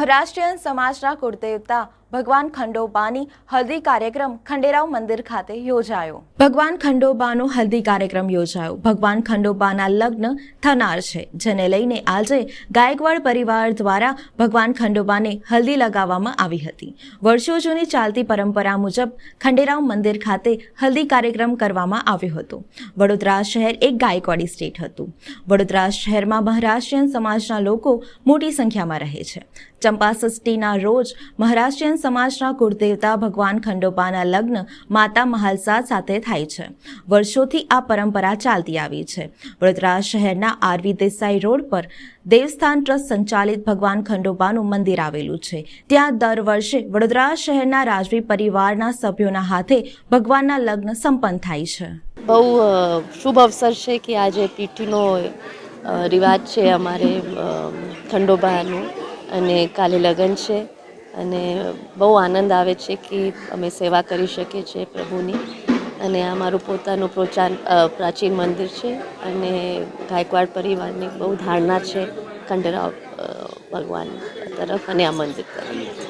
મહારાષ્ટ્રીયન સમાજના કુળદેવતા ભગવાન ખંડોબાની હલ્દી કાર્યક્રમ ખંડેરાવ મંદિર ખાતે યોજાયો. ભગવાન ખંડોબાનો હલ્દી કાર્યક્રમ યોજાયો. ભગવાન ખંડોબાના લગ્ન થનાર છે, જેને લઈને આજે ગાયકવાડ પરિવાર દ્વારા ભગવાન ખંડોબાને હલ્દી લગાવવામાં આવી હતી. વર્ષો જૂની ચાલતી પરંપરા મુજબ ખંડેરાવ મંદિર ખાતે હલ્દી કાર્યક્રમ કરવામાં આવ્યો હતો. વડોદરા શહેર એક ગાયકવાડી સ્ટેટ હતું. વડોદરા શહેરમાં મહારાષ્ટ્રીયન સમાજના લોકો મોટી સંખ્યામાં રહે છે. ચંપા ષષ્ઠીના રોજ મહારાષ્ટ્રીયન સમાજના કુળદેવતા ભગવાન ખંડોપાના લગ્ન માતા મહાલસા સાથે થાય છે. વર્ષોથી આ પરંપરા ચાલતી આવી છે. વડોદરા શહેરના આરવી દેસાઈ રોડ પર દેવસ્થાન ટ્રસ્ટ સંચાલિત ભગવાન ખંડોબાનું મંદિર આવેલું છે. ત્યાં દર વર્ષે વડોદરા શહેરના રાજવી પરિવારના સભ્યોના હાથે ભગવાનના લગ્ન સંપન્ન થાય છે. બહુ શુભ અવસર છે કે આજે પીઠીનો રિવાજ છે અમારે ખંડોબાનું અને કાલે લગ્ન છે. અને બહુ આનંદ આવે છે કે અમે સેવા કરી શકીએ છીએ પ્રભુની. અને આ મારું પોતાનું પ્રોચાન પ્રાચીન મંદિર છે અને ગાયકવાડ પરિવારની બહુ ધારણા છે ખંડરાવ ભગવાન તરફ અને આ મંદિર તરફ.